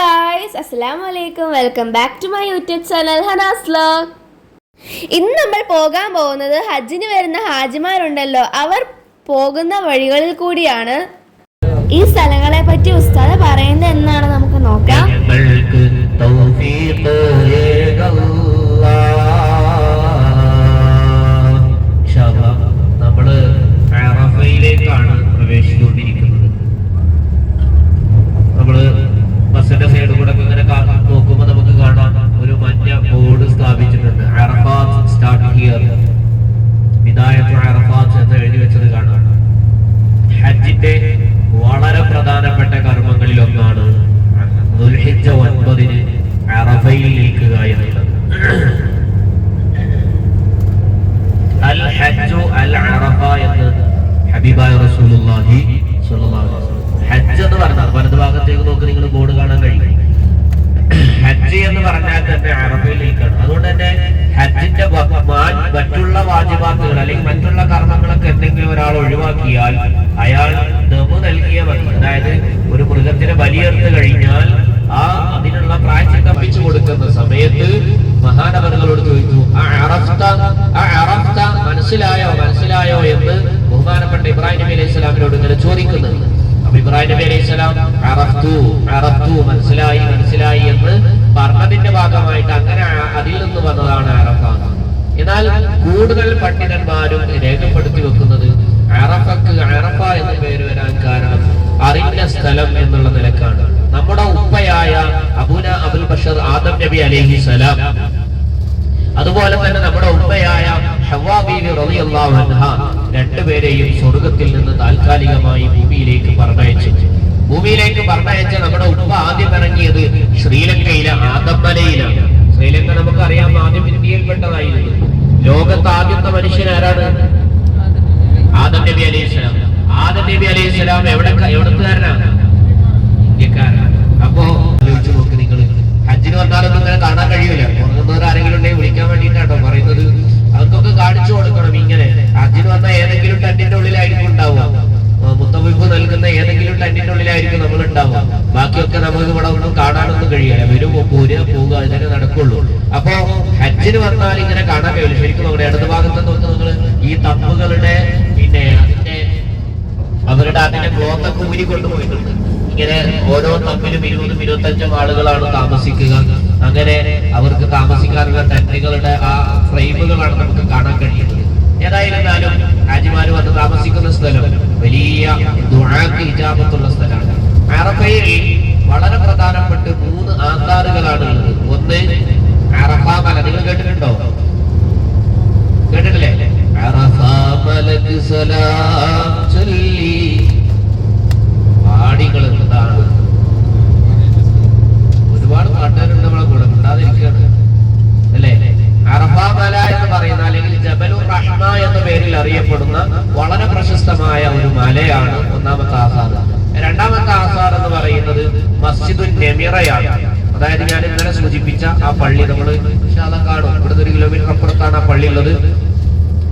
Guys അസ്സലാമു വലൈക്കും welcome back to my YouTube channel Hanas vlog ഇന്ന് നമ്മൾ പോകാൻ പോകുന്നത് ഹജ്ജിന് വരുന്ന ഹാജിമാരുണ്ടല്ലോ. അവർ പോകുന്ന വഴികളിൽ കൂടിയാണ്. ഈ സ്ഥലങ്ങളെ പറ്റി ഉസ്താദ് പറയുന്നത് എന്നാണ് നമുക്ക് നോക്കാം ഞങ്ങൾക്ക് തൗഫീഖ് ഏകല്ലാ. ഇൻഷാ അല്ലാഹ് നമ്മൾ അറഫയിലേക്കാണ് പ്രവേശിച്ചുകൊണ്ടിരിക്കുന്നത് നമ്മൾ ബസ്സിന്റെ സൈഡിൽ കൂടെ ഒക്കെ ഇങ്ങനെ കാ- നോക്കുമ്പോൾ നമുക്ക് കാണാം ഒരു മഞ്ഞ ബോർഡ് സ്ഥാപിച്ചിട്ടുണ്ട് അറഫാത്ത് സ്റ്റാർട്ട് ഹിയർ വിദായത്തു അറഫാത്ത് എന്ന് എഴുതി വെച്ചത് കാണാം ഹജ്ജിന്റെ വളരെ പ്രധാനപ്പെട്ട കർമ്മങ്ങളിൽ ഒന്നാണ് ദുൽഹിജ്ജ ഒൻപതിന് അറഫയിൽ നിൽക്കുക എന്നുള്ളത് അൽ ഹജ്ജു അൽ അറഫ എന്ന് ഹബീബായ റസൂലുള്ളാഹി സ്വല്ലല്ലാഹു അലൈഹി വസല്ലം ഹജ്ജ് എന്ന് പറഞ്ഞാൽ വലതു ഭാഗത്തേക്ക് നോക്കി നിങ്ങൾ ബോർഡ് കാണാൻ കഴിയും ഹജ്ജ് എന്ന് പറഞ്ഞാൽ തന്നെ അറബയിൽ നിൽക്കണം അതുകൊണ്ട് തന്നെ ഹജ്ജിന്റെ വ- മാ- മറ്റുള്ള വാജിബാത്തുകൾ അല്ലെങ്കിൽ മറ്റുള്ള കർമ്മങ്ങളൊക്കെ എന്തെങ്കിലും ഒരാൾ ഒഴിവാക്കിയാൽ അയാൾ ദമു നൽകിയ അതായത് ഒരു മൃഗത്തിന് ബലിയെടുത്ത് കഴിഞ്ഞാൽ ആ അതിനുള്ള പ്രായം കപ്പിച്ചു കൊടുക്കുന്ന സമയത്ത് മഹാനവറുകളോട് ചോദിച്ചു മനസ്സിലായോ മനസ്സിലായോ? എന്ന് ബഹുമാനപ്പെട്ട ഇബ്രാഹിം നബി അലൈഹി സ്വലാമിനോട് ഇങ്ങനെ ചോദിക്കുന്നത്. ഇബ്രാഹിം അറഫ്തു അറഫ്തു മനസ്സിലായി മനസ്സിലായി എന്ന് പറഞ്ഞതിന്റെ ഭാഗമായിട്ട് അങ്ങനെ അതിൽ നിന്ന് വന്നതാണ് അറഫ. എന്നാൽ കൂടുതൽ പണ്ഡിതന്മാരും രേഖപ്പെടുത്തി വെക്കുന്നത് അറഫക്ക് അറഫ എന്ന പേര് വരാൻ കാരണം അറിഞ്ഞ സ്ഥലം എന്നുള്ള നിലക്കാണ്. നമ്മുടെ ഉപ്പയായ അബുന അബുൽ ബഷർ ആദം നബി അലൈഹി സലാം അതുപോലെ തന്നെ നമ്മുടെ ഉമ്മയായ രണ്ടുപേരെയും സ്വർഗത്തിൽ നിന്ന് താൽക്കാലികമായി ഭൂമിയിലേക്ക് പറഞ്ഞയച്ചു. ഭൂമിയിലേക്ക് പറഞ്ഞയച്ച നമ്മുടെ ഉപ്പ ആദ്യം ഇറങ്ങിയത് ശ്രീലങ്കയിലെ ആദമ്മലയിലാണ് ശ്രീലങ്ക നമുക്കറിയാം ആദ്യം ഇന്ത്യയിൽപ്പെട്ടതായിരുന്നു. ലോകത്ത് ആദ്യത്തെ മനുഷ്യൻ ആരാണ്? നബി അലൈഹി സ്വലാം. ആദം നബി അലൈഹി സ്വലാം എവിടെ എവിടത്തുകാരനാണ് ഇന്ത്യക്കാരനാണ് അപ്പോ ആലോചിച്ച് നോക്ക് നിങ്ങൾ ഹജ്ജിന് വന്നാലൊന്നും ഇങ്ങനെ കാണാൻ കഴിയൂല. പുറത്തുനിന്നവർ ആരെങ്കിലും ഉണ്ടെങ്കിൽ വിളിക്കാൻ വേണ്ടിയിട്ടാട്ടോ പറയുന്നത്. അവർക്കൊക്കെ കാണിച്ചു കൊടുക്കണം ഇങ്ങനെ. ഹജ്ജിന് വന്ന ഏതെങ്കിലും ടെന്റിന്റെ ഉള്ളിലായിരിക്കും ഉണ്ടാവുക. മുത്തവിപ്പ് നൽകുന്ന ഏതെങ്കിലും ടെന്റിന്റെ ഉള്ളിലായിരിക്കും നമ്മൾ ഉണ്ടാവുക. ബാക്കിയൊക്കെ നമുക്ക് ഇവിടെ ഒന്നും കാണാനൊന്നും കഴിയില്ല വരും പോരുക പോവുക ഇതൊക്കെ നടക്കുള്ളൂ. അപ്പോ ഹജ്ജിന് വന്നാൽ ഇങ്ങനെ കാണാൻ കഴിയില്ല ശരിക്കും നമ്മുടെ ഇടതുഭാഗത്ത് നോക്ക് നിങ്ങൾ ഈ തമ്പുകളുടെ അവരുടെ അതിന്റെ ക്ലോത്ത് ഒക്കെ ഊരി കൊണ്ടുപോയിട്ടുണ്ട്. ഇങ്ങനെ ഓരോ തമ്മിലും ഇരുപതും ഇരുപത്തഞ്ചും ആളുകളാണ് താമസിക്കുക. അങ്ങനെ അവർക്ക് താമസിക്കാനുള്ള ടെന്റുകളുടെ ആ ഫ്രെയിമുകളാണ് നമുക്ക് കാണാൻ കഴിയുന്നത്. ഏതായിരുന്നാലും ഹാജിമാര് വന്ന് താമസിക്കുന്ന സ്ഥലം വലിയ ഇജാബത്തുള്ള സ്ഥലമാണ്. അറഫയിൽ വളരെ പ്രധാനപ്പെട്ട മൂന്ന് ആധാറുകളാണ് ഉള്ളത്. ഒന്ന് അറഫ മല നിങ്ങൾ കേട്ടിട്ടുണ്ടോ? കേട്ടിട്ടില്ലേ? അറഫാ മലക്ക് സലാം ചൊല്ലി പാടികൾ എന്താണ് ഒരുപാട് പാട്ടുകാരുണ്ട് നമ്മളെ കൂടെ ഉണ്ടാതിരിക്കുകയാണ് അല്ലേ? അറഫാ മല എന്ന് പറയുന്ന അല്ലെങ്കിൽ ജബലു റഹ്മ എന്ന പേരിൽ അറിയപ്പെടുന്ന വളരെ പ്രശസ്തമായ ഒരു മലയാണ് ഒന്നാമത്തെ ആസാർ രണ്ടാമത്തെ ആസാർ എന്ന് പറയുന്നത് മസ്ജിദുൻ നെമിറയാണ്. അതായത് ഞാൻ ഇന്നലെ സൂചിപ്പിച്ച ആ പള്ളി നമ്മൾ കാണും. ഇവിടുന്ന് ഒരു കിലോമീറ്റർ അപ്പുറത്താണ് ആ പള്ളി ഉള്ളത്.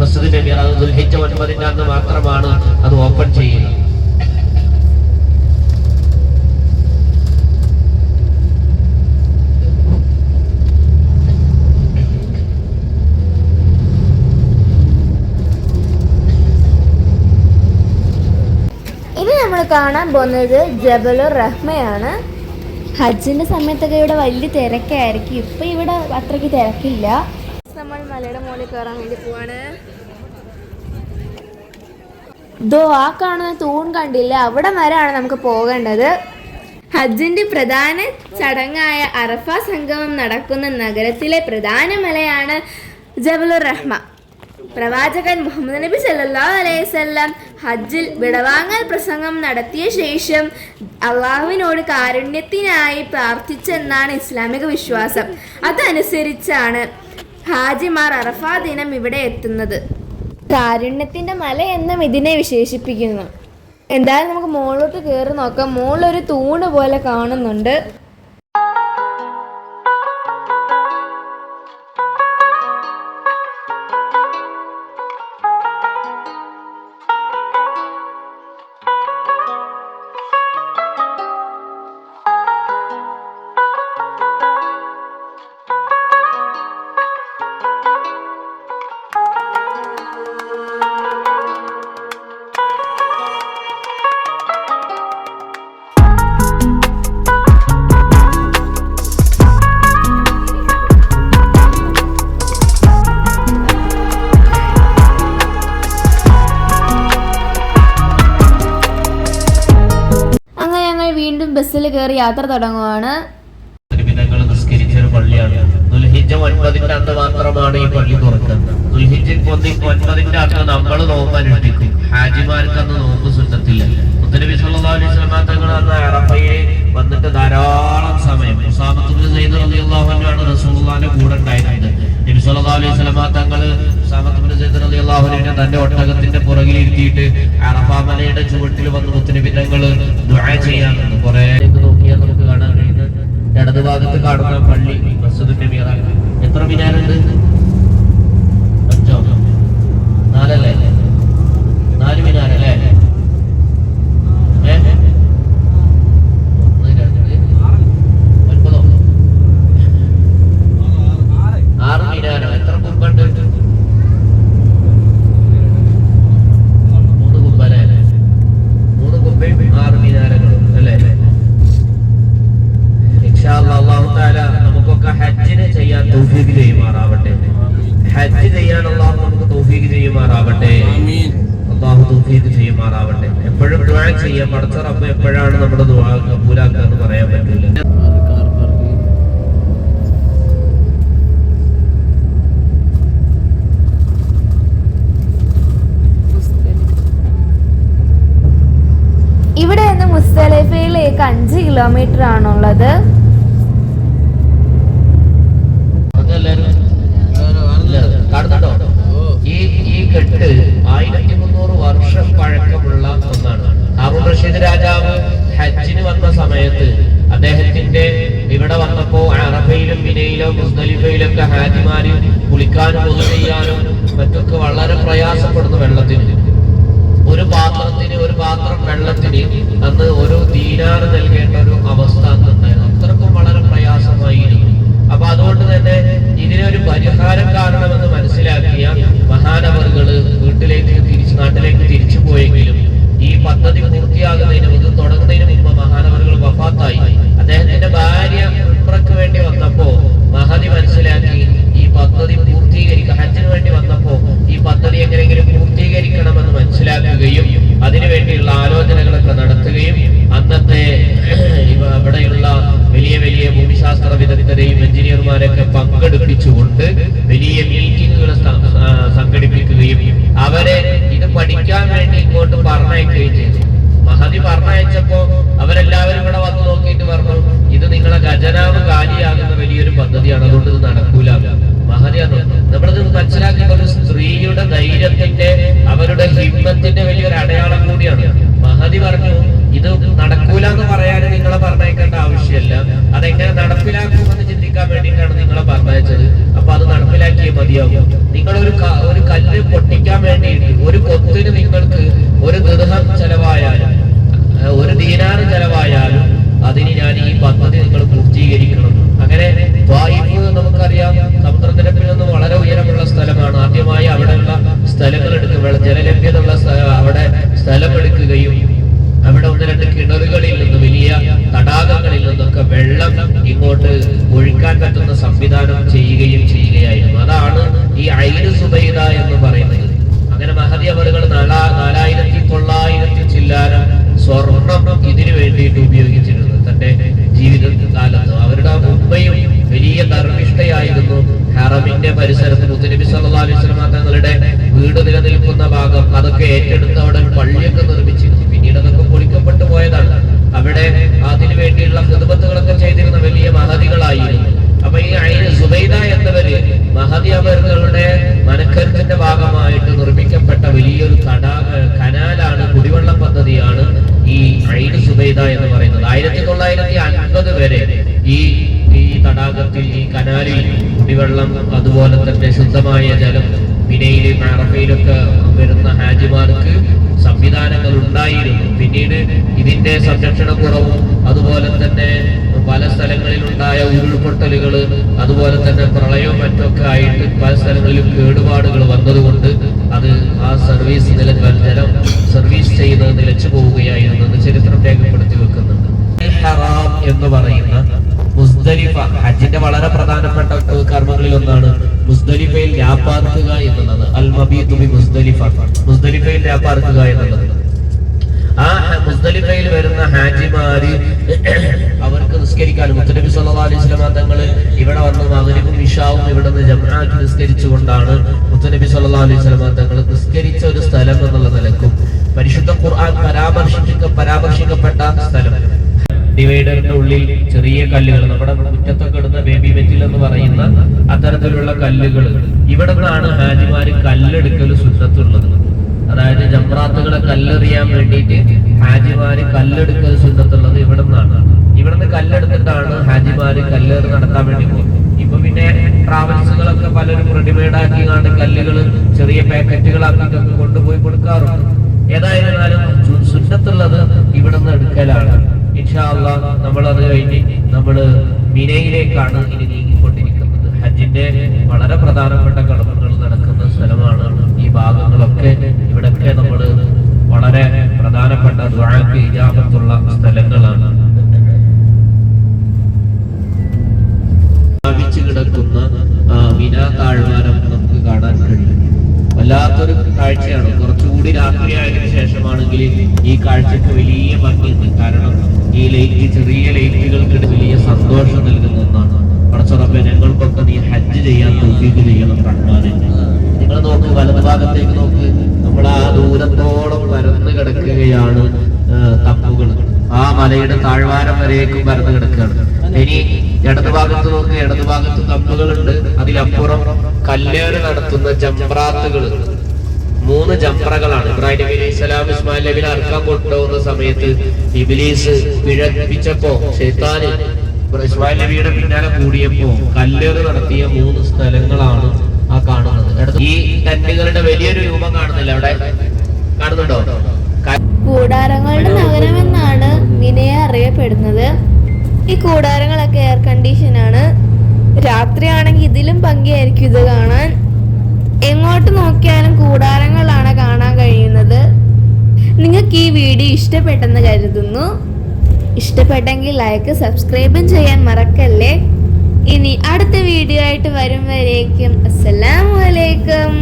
മസ്ജിദ് നെമിറ അത് ദുൽഹിച്ച ഒൻപതിന്റെ അന്ന് മാത്രമാണ് അത് ഓപ്പൺ ചെയ്യുന്നത് ഇനി നമ്മൾ കാണാൻ പോകുന്നത് ജബലുർ റഹ്മയാണ്. ഹജ്ജിന്റെ സമയത്തൊക്കെ ഇവിടെ വലിയ തിരക്കായിരിക്കും. ഇപ്പം ഇവിടെ അത്രയ്ക്ക് തിരക്കില്ല. നമ്മൾ മലയുടെ മുകളിൽ കയറാൻ വേണ്ടി പോവാണ്. ദോ ആ കാണുന്ന തൂൺ കണ്ടില്ല. അവിടെ വരെയാണ് നമുക്ക് പോകേണ്ടത്. ഹജ്ജിന്റെ പ്രധാന ചടങ്ങായ അറഫ സംഗമം നടക്കുന്ന നഗരത്തിലെ പ്രധാന മലയാണ് ജബലുർ റഹ്മ. പ്രവാചകൻ മുഹമ്മദ് നബി അലൈഹി ഹജ്ജിൽ വിടവാങ്ങൽ പ്രസംഗം നടത്തിയ ശേഷം അള്ളാഹുവിനോട് കാരുണ്യത്തിനായി പ്രാർത്ഥിച്ചെന്നാണ് ഇസ്ലാമിക വിശ്വാസം. അതനുസരിച്ചാണ് ഹാജിമാർ അറഫാ ദിനം ഇവിടെ എത്തുന്നത്. കാരുണ്യത്തിന്റെ മല എന്നും ഇതിനെ വിശേഷിപ്പിക്കുന്നു. എന്തായാലും നമുക്ക് മുകളിലോട്ട് കയറി നോക്കാം. മുകളിലൊരു തൂണ് പോലെ കാണുന്നുണ്ട്. യാത്ര തുടങ്ങുവാണ്. പള്ളിയാണ്. അന്ന് മാത്രമാണ് ഈ പള്ളി അന്ന് നമ്മൾ ഹാജിമാർക്ക് അന്ന് നോമ്പ് അലൈഹി വസല്ലം വന്നിട്ട് ധാരാളം സമയം. ഉസാമത്തുൽ സൈദ് റളിയല്ലാഹു അൻഹു കൂടെ ഉണ്ടായിരുന്നത്. അലൈഹി ഉസാമത്തുൽ സയ്യിദ് റളിയല്ലാഹു തന്റെ ഒട്ടകത്തിന്റെ പുറകിൽ ഇരുത്തിയിട്ട് അറഫാമലയുടെ ചുവട്ടിൽ വന്ന് മുത്തനബി തങ്ങൾ ദുആ ചെയ്യാറുണ്ട് കുറെ നോക്കിയാൽ നമുക്ക് കാണാൻ കഴിയുന്നത്. ഇടതുഭാഗത്ത് കാണുന്ന പള്ളി. ചെയ്യാം പടച്ച റബ്ബ് എപ്പോഴാണ് നമ്മുടെ ദുആ കബൂലാക്കുക എന്ന് പറയാൻ പറ്റില്ല? ഇവിടെ നിന്ന് മുസ്തലിഫയിലേക്ക് അഞ്ച് കിലോമീറ്റർ ആണുള്ളത്. ഈ ഈ കെട്ട് ആയിരത്തി മുന്നൂറ് വർഷം പഴക്കമുള്ള ഒന്നാണ്. റഷീദ് രാജാവ് ഹജ്ജിന് വന്ന സമയത്ത് അദ്ദേഹത്തിന്റെ ഇവിടെ വന്നപ്പോ അറഫയിലും മിനയിലും മുസ്തലിഫയിലൊക്കെ ഹാജിമാര് കുളിക്കാനും പൊതു ചെയ്യാനും മറ്റൊക്കെ വളരെ പ്രയാസപ്പെടുന്നു വെള്ളത്തിന്. ഒരു പാത്രത്തിന് ഒരു പാത്രം വെള്ളത്തിന് അന്ന് ഒരു ദീനാറ് നൽകേണ്ട ഒരു അവസ്ഥ അന്നുണ്ടായിരുന്നു. അത്രക്കും വളരെ പ്രയാസമായിരുന്നു. അപ്പൊ അതുകൊണ്ട് തന്നെ ഇതിനൊരു പരിഹാരം കാരണമെന്ന് മനസ്സിലാക്കിയ മഹാനവറുകൾ വീട്ടിലേക്ക് തിരിച്ചു നാട്ടിലേക്ക് തിരിച്ചു പോയെങ്കിലും പദ്ധതി പൂർത്തിയാകുന്നതിന് മുമ്പ് തുടങ്ങുന്നതിന് മുമ്പ് മഹാനവറുകൾ വഫാത്തായി. അദ്ദേഹത്തിന്റെ ഭാര്യ ഉപ്രക്ക് വേണ്ടി വന്നപ്പോ മഹതി മനസ്സിലാക്കി ഈ പദ്ധതി പൂർത്തീകരിക്കുക ഹജ്ജിന് വേണ്ടി വന്നപ്പോ ഈ പദ്ധതി എങ്ങനെയെങ്കിലും പൂർത്തീകരിക്കണമെന്ന് മനസ്സിലാക്കുകയും അതിനുവേണ്ടിയുള്ള ആലോചനകളൊക്കെ നടത്തുകയും അന്നത്തെ ഇവ- ഇവിടെയുള്ള വലിയ വലിയ ഭൂമിശാസ്ത്ര വിദഗ്ധരെയും എഞ്ചിനീയർമാരൊക്കെ പങ്കെടുപ്പിച്ചുകൊണ്ട് വലിയ മീറ്റിങ്ങുകൾ സംഘടിപ്പിക്കുകയും അവരെ ഇത് പഠിക്കാൻ വേണ്ടി ഇങ്ങോട്ട് പറഞ്ഞയക്കുകയും ചെയ്തു മഹതി പറഞ്ഞയച്ചപ്പോ അവരെല്ലാവരും ഇവിടെ വന്ന് നോക്കിയിട്ട് പറഞ്ഞു ഇത് നിങ്ങളെ ഖജനാവ് കാലിയാകുന്ന വലിയൊരു പദ്ധതിയാണ് അതുകൊണ്ട് ഇത് നടക്കൂല മഹതി അത് നമ്മളിത് മനസ്സിലാക്കേണ്ട ഒരു സ്ത്രീയുടെ ധൈര്യത്തിന്റെ അവരുടെ ഹിമ്മത്തിന്റെ വലിയൊരു അടയാളം കൂടിയാണ് മഹതി പറഞ്ഞു ഇത് നടക്കൂല എന്ന് പറയാൻ നിങ്ങളെ പറഞ്ഞയക്കേണ്ട ആവശ്യമില്ല അതെങ്ങനെ നടപ്പിലാക്കുമെന്ന് ചിന്തിക്കാൻ വേണ്ടിയിട്ടാണ് നിങ്ങളെ പറഞ്ഞയച്ചത്. അപ്പൊ അത് നടപ്പിലാക്കിയേ മതിയാകും. നിങ്ങൾ ഒരു ഒരു കല്ല് പൊട്ടിക്കാൻ വേണ്ടിയിട്ട് ഒരു കൊത്തിന് നിങ്ങൾക്ക് ഒരു ദൃഹം ചെലവായാലും ഒരു ദീനാറ് ചെലവായാലും അതിന് ഞാൻ ഈ പദ്ധതി നിങ്ങൾ പൂർത്തീകരിക്കണം. അങ്ങനെ വായിപ്പ് നമുക്കറിയാം. സമുദ്രനിരപ്പിൽ നിന്ന് വളരെ ഉയരമുള്ള സ്ഥലമാണ്. ആദ്യമായി അവിടെയുള്ള ഇങ്ങോട്ട് ഒഴുക്കാൻ പറ്റുന്ന സംവിധാനം ചെയ്യുകയും ചെയ്യുകയായിരുന്നു. അതാണ് ഈ ഐര് സുബൈദ എന്ന് പറയുന്നത്. അങ്ങനെ മഹതി അവറുകൾ നാലായിരത്തി തൊള്ളായിരത്തി ചില്ലാനം സ്വർണം ഇതിനു വേണ്ടിയിട്ട് ഉപയോഗിച്ചിരുന്നു തന്റെ ജീവിത കാലത്ത്. അവരുടെ ഉമ്മയും വലിയ ധർമ്മിഷ്ഠയായിരുന്നു. ഹറമിന്റെ പരിസരത്ത് മുത്തനബി സല്ലാ അലൈഹി തങ്ങളുടെ വീട് നിലനിൽക്കുന്ന ഭാഗം. അതൊക്കെ ഏറ്റെടുത്ത് അവിടെ ഒരു പള്ളിയൊക്കെ നിർമ്മിച്ചിരുന്നു പിന്നീട് അതൊക്കെ പൊളിക്കപ്പെട്ടു പോയതാണ് അവിടെ അതിനു വേണ്ടിയുള്ള ഹിദ്മത്തുകളൊക്കെ ചെയ്തിരുന്ന വലിയ മഹതികളായിരുന്നു അപ്പൊ ഈ അയിന് സുബൈദ എന്നവര് മഹതി അവരുടെ മനക്കരുത്തിന്റെ ഭാഗമായിട്ട് നിർമ്മിക്കപ്പെട്ട വലിയൊരു തടാക കനാലാണ് കുടിവെള്ള പദ്ധതിയാണ് ഈ ഐന് സുബൈദ എന്ന് പറയുന്നത്. ആയിരത്തി തൊള്ളായിരത്തി അൻപത് വരെ ഈ ഈ തടാകത്തിൽ ഈ കനാലിൽ കുടിവെള്ളം അതുപോലെ തന്നെ ശുദ്ധമായ ജലം മിനയിലും അറഫയിലൊക്കെ വരുന്ന ഹാജിമാർക്ക് സംവിധാനങ്ങൾ ഉണ്ടായിരുന്നു. പിന്നീട് ഇതിന്റെ സംരക്ഷണ കുറവും അതുപോലെ തന്നെ പല സ്ഥലങ്ങളിലുണ്ടായ ഉരുൾപൊട്ടലുകൾ അതുപോലെ തന്നെ പ്രളയവും മറ്റൊക്കെ ആയിട്ട് പല സ്ഥലങ്ങളിലും കേടുപാടുകൾ വന്നതുകൊണ്ട് അത് ആ സർവീസ് നില ജലം സർവീസ് ചെയ്ത് നിലച്ചു പോവുകയായിരുന്നു എന്ന് ചരിത്രം രേഖപ്പെടുത്തി വെക്കുന്നുണ്ട്. ഹറാം എന്ന് പറയുന്ന മുസ്ദലിഫ ഹജ്ജിന്റെ വളരെ പ്രധാനപ്പെട്ട കർമ്മങ്ങളിൽ ഒന്നാണ് മുസ്ദലിഫയിൽ വ്യാപാർക്കുക എന്നുള്ളത്. അൽ മബീദ് ബി മുസ്ദലിഫ. മുസ്ദലിഫയിൽ വ്യാപാർക്കുക എന്നുള്ളത്. ആ മുസ്തലിഫയിൽ വരുന്ന ഹാജിമാര് നിസ്കരിക്കാൻ മുത്തനബി സല്ലാ അലൈഹി വസല്ലം തങ്ങൾ ഇവിടെ വന്ന് മഗ്രിബും ഇഷാവും ഇവിടെ നിന്ന് ജമാക്കി നിസ്കരിച്ചുകൊണ്ടാണ് മുത്തനബി സല്ലാ അലൈഹി വസല്ലം തങ്ങൾ നിസ്കരിച്ച ഒരു സ്ഥലം എന്നുള്ള നിലക്കും. പരിശുദ്ധ ഖുർആൻ പരാമർശിക്ക പരാമർശിക്കപ്പെട്ട സ്ഥലം. ഡിവൈഡറിന്റെ ഉള്ളിൽ ചെറിയ കല്ലുകൾ നമ്മുടെ മുറ്റത്തൊക്കെ ഇടുന്ന ബേബി മെറ്റിൽ എന്ന് പറയുന്ന അത്തരത്തിലുള്ള കല്ലുകൾ. ഇവിടെ നിന്നാണ് ഹാജിമാര് കല്ലെടുക്കൽ സുന്നത്തുള്ളത് ജംറാത്തുകളെ കല്ലെറിയാൻ വേണ്ടിയിട്ട് ഹാജിമാര് കല്ലെടുക്കൽ സുന്നത്തുള്ളത് ഇവിടെ നിന്നാണ് ഇവിടുന്ന് കല്ലെടുത്തിട്ടാണ് ഹാജിമാര് കല്ലേറ് നടത്താൻ വേണ്ടി പോകുന്നത്. ഇപ്പൊ പിന്നെ ട്രാവൽസുകളൊക്കെ പലരും റെഡിമെയ്ഡ് ആക്കി കാണുന്ന കല്ലുകൾ ചെറിയ പാക്കറ്റുകളാക്കിയിട്ടൊക്കെ കൊണ്ടുപോയി കൊടുക്കാറുണ്ട്. ഏതായിരുന്നാലും സുന്നത്തുള്ളത് ഇവിടെ നിന്ന് എടുക്കലാണ്. ഇൻഷാല്ല നമ്മൾ അത് കഴിഞ്ഞ് നമ്മൾ മിനയിലേക്കാണ് ഇനി നീങ്ങിക്കൊണ്ടിരിക്കുന്നത്. ഹജ്ജിന്റെ വളരെ പ്രധാനപ്പെട്ട കടമകൾ നടക്കുന്ന സ്ഥലമാണ് ഭാഗങ്ങളൊക്കെ ഇവിടൊക്കെ നമ്മൾ വളരെ പ്രധാനപ്പെട്ട ദ്വാഴക്ക് ഇജാബത്തുള്ള സ്ഥലങ്ങളാണ്. കിടക്കുന്ന മിന താഴ്വാരം നമുക്ക് കാണാൻ കഴിയും. വല്ലാത്തൊരു കാഴ്ചയാണ്. കുറച്ചുകൂടി രാത്രിയായതിനു ശേഷമാണെങ്കിൽ ഈ കാഴ്ചക്ക് വലിയ ഭംഗിയുണ്ട്. കാരണം ഈ ലൈറ്റ് ചെറിയ ലൈറ്റുകൾക്ക് വലിയ സന്തോഷം നൽകുന്ന ഒന്നാണ്. കുറച്ചുറപ്പ് ഞങ്ങൾക്കൊക്കെ നീ ഹജ്ജ് ചെയ്യാൻ തോഫീക്ക് ചെയ്യണം റഹ്മാനെ. നിങ്ങൾ നോക്കൂ വലതുഭാഗത്തേക്ക് നോക്ക്. നമ്മൾ ആ ദൂരത്തോളം പരന്നു കിടക്കുകയാണ് തപ്പുകൾ. ആ മലയുടെ താഴ്വാരം വരേക്കും പരന്ന് കിടക്കുകയാണ്. ഇനി ഇടതുഭാഗത്ത് നോക്ക് ഇടതുഭാഗത്ത് തപ്പുകളുണ്ട്. അതിലപ്പുറം കല്ലേറ് നടത്തുന്ന ജംറാത്തുകൾ. മൂന്ന് ജംറകളാണ്. ഇബ്രാഹിം നബി അലൈഹി സ്വലാം ഇസ്മായിൽ നബിനെ അർക്കാൻ കൊണ്ടുപോകുന്ന സമയത്ത് ഇബിലീസ് പിഴപ്പിച്ചപ്പോ ഷെയ്ത്താന് ഇസ്മായിൽ നബിയുടെ പിന്നാലെ കൂടിയപ്പോ കല്ലേറ് നടത്തിയ മൂന്ന് സ്ഥലങ്ങളാണ് ആ കാണുന്നത് ഈ ടെന്റുകളുടെ വലിയൊരു രൂപം കാണുന്നില്ല. അവിടെ കാണുന്നുണ്ടോ? കൂടാരങ്ങളുടെ നഗരമെന്നാണ് മിനയെ അറിയപ്പെടുന്നത്. ഈ കൂടാരങ്ങളൊക്കെ എയർ കണ്ടീഷൻ ആണ്. രാത്രിയാണെങ്കിൽ ഇതിലും ഭംഗിയായിരിക്കും ഇത് കാണാൻ. എങ്ങോട്ട് നോക്കിയാലും കൂടാരങ്ങളാണ് കാണാൻ കഴിയുന്നത്. നിങ്ങൾക്ക് ഈ വീഡിയോ ഇഷ്ടപ്പെട്ടെന്ന് കരുതുന്നു. ഇഷ്ടപ്പെട്ടെങ്കിൽ ലൈക്ക് സബ്സ്ക്രൈബും ചെയ്യാൻ മറക്കല്ലേ? ഇനി അടുത്ത വീഡിയോ ആയിട്ട് വരും വരേക്കും അസ്സലാമു അലൈക്കും.